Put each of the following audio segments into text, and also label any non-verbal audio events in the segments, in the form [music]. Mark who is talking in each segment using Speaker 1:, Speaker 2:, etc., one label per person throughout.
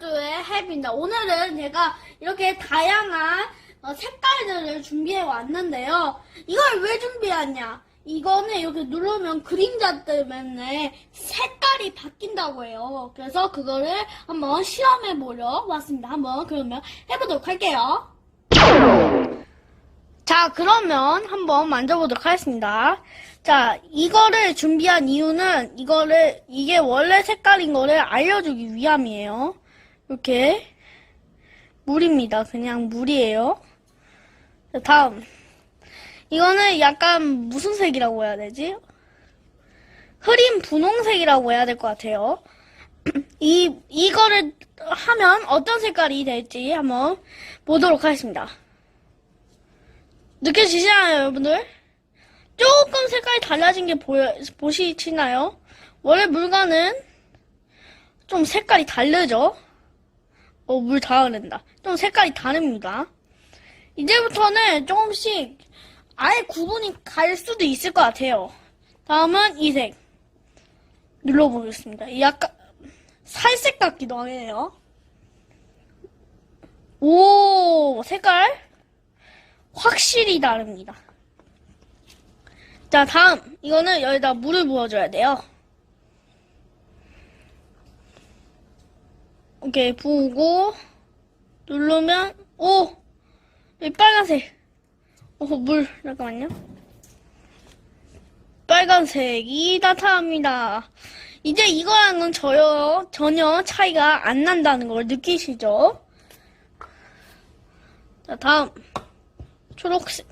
Speaker 1: 주의 헬입니다. 오늘은 제가 이렇게 다양한 어, 색깔들을 준비해 왔는데요. 이걸 왜 준비했냐? 이거는 이렇게 누르면 그림자 때문에 색깔이 바뀐다고 해요. 그래서 그거를 한번 실험해 보려 왔습니다. 한번 그러면 해보도록 할게요. 자, 그러면 한번 만져보도록 하겠습니다. 자, 이거를 준비한 이유는 이거를, 이게 원래 색깔인 거를 알려주기 위함이에요. 이렇게. 물입니다. 그냥 물이에요. 자, 다음. 이거는 약간 무슨 색이라고 해야 되지? 흐린 분홍색이라고 해야 될 것 같아요. [clears throat] 이, 이거를 하면 어떤 색깔이 될지 한번 보도록 하겠습니다. 느껴지시나요, 여러분들? 조금 색깔이 달라진 게 보여, 보시시나요? 원래 물과는 좀 색깔이 다르죠? 어, 물 다 흐른다. 좀 색깔이 다릅니다. 이제부터는 조금씩 아예 구분이 갈 수도 있을 것 같아요. 다음은 이 색. 눌러보겠습니다. 약간 살색 같기도 해요. 오, 색깔 확실히 다릅니다. 자, 다음. 이거는 여기다 물을 부어줘야 돼요. 오케이, 부으고, 누르면, 오! 여기 빨간색. 어, 물, 잠깐만요. 빨간색이 나타납니다. 이제 이거랑은 저요, 전혀 차이가 안 난다는 걸 느끼시죠? 자, 다음. 초록색.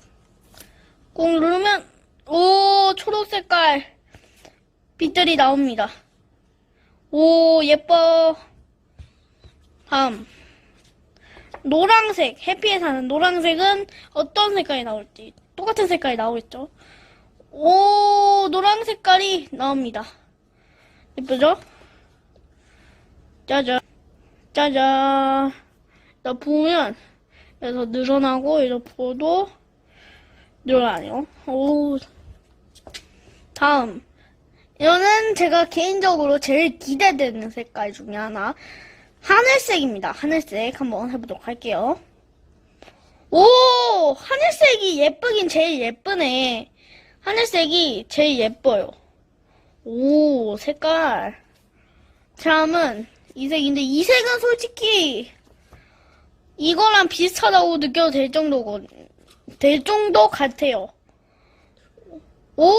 Speaker 1: 꼭 누르면, 오, 초록 색깔. 빛들이 나옵니다. 오, 예뻐. 다음. 노란색. 해피에 사는 노란색은 어떤 색깔이 나올지. 똑같은 색깔이 나오겠죠? 오, 노란 색깔이 나옵니다. 예쁘죠? 짜잔. 짜잔. 나 보면, 그래서 늘어나고, 이렇게 부어도 늘어나네요. 오. 다음. 이거는 제가 개인적으로 제일 기대되는 색깔 중에 하나. 하늘색입니다. 하늘색 한번 해보도록 할게요. 오! 하늘색이 예쁘긴 제일 예쁘네. 하늘색이 제일 예뻐요. 오, 색깔. 다음은 이 색인데, 이 색은 솔직히 이거랑 비슷하다고 느껴도 될 정도고, 될 정도 같아요. 오,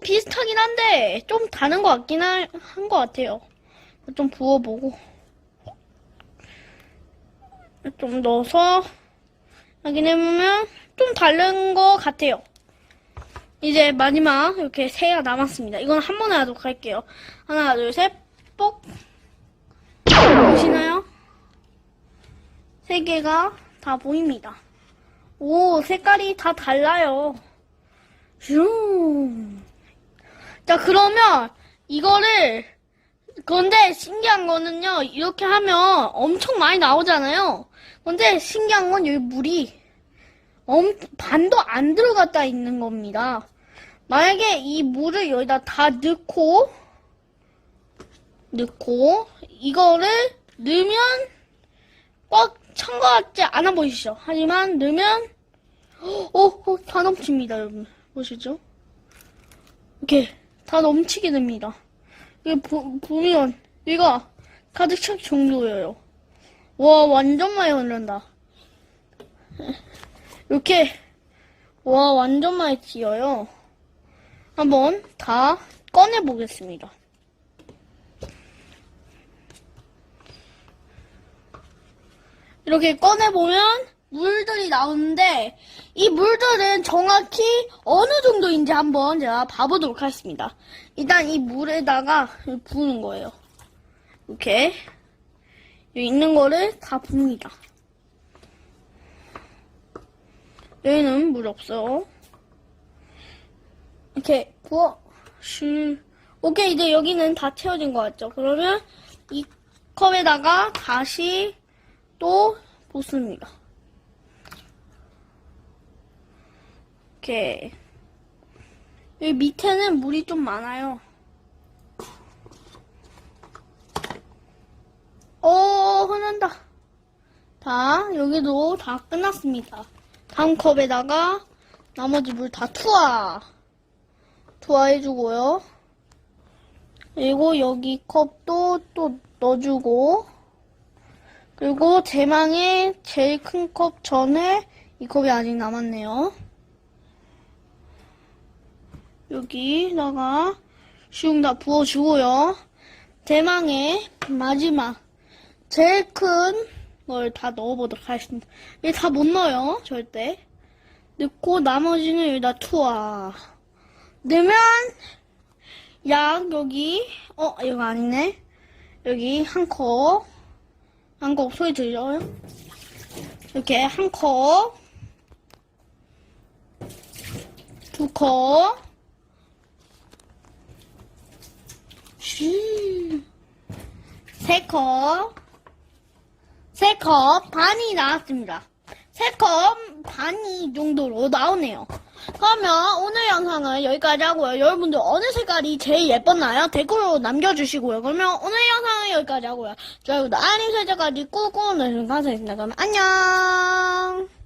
Speaker 1: 비슷하긴 한데, 좀 다른 것 같긴 한 것 같아요. 좀 부어보고. 좀 넣어서 확인해보면 좀 다른 것 같아요. 이제 마지막 이렇게 세 개가 남았습니다. 이건 한 번에 하도록 할게요. 하나, 둘, 셋, 뽁. 보시나요? 세 개가 다 보입니다. 오, 색깔이 다 달라요. 슝. 자, 그러면 이거를 그런데 신기한 거는요, 이렇게 하면 엄청 많이 나오잖아요. 근데 신기한 건 여기 물이 엄, 반도 안 들어갔다 있는 겁니다. 만약에 이 물을 여기다 다 넣고, 넣고, 이거를 넣으면 꽉 찬 것 같지 않아 보이시죠? 하지만 넣으면, 어, 어, 다 넘칩니다, 여러분. 보시죠? 이렇게 다 넘치게 됩니다. 이게 보, 보면 얘가 가득 찰 정도예요. 와 완전 많이 흐른다. 이렇게 와 완전 많이 튀어요. 한번 다 꺼내 보겠습니다. 이렇게 꺼내 보면 물들이 나오는데 이 물들은 정확히 어느 정도인지 한번 제가 봐보도록 하겠습니다. 일단 이 물에다가 부는 거예요. 이렇게 여기 있는 거를 다 붓니다. 여기는 물 없어요. 이렇게 부어 슈 오케이 이제 여기는 다 채워진 것 같죠? 그러면 이 컵에다가 다시 또 붓습니다. 이렇게 여기 밑에는 물이 좀 많아요. 어, 흐른다. 자, 여기도 다 끝났습니다. 다음 컵에다가 나머지 물 다 투하. 투하해주고요. 그리고 여기 컵도 또 넣어주고. 그리고 제망의 제일 큰 컵 전에 이 컵이 아직 남았네요. 여기다가 슝 다 부어주고요. 대망의 마지막 제일 큰 걸 다 넣어보도록 하겠습니다. 이게 다못 넣어요, 절대. 넣고 나머지는 여기다 투하. 넣으면 약 여기 어 이거 아니네. 여기 한 컵. 한 컵 소리 들려요? 이렇게 한 컵. 두 컵. 슈. 세 컵. 세 컵 반이 나왔습니다. 세 컵 반이 정도로 나오네요. 그러면 오늘 영상은 여기까지 하고요. 여러분들 어느 색깔이 제일 예뻤나요? 댓글로 남겨주시고요. 그러면 오늘 영상은 여기까지 하고요. 구독, 알림 설정까지 꾹꾹 눌러주시면 감사하겠습니다. 그럼 안녕!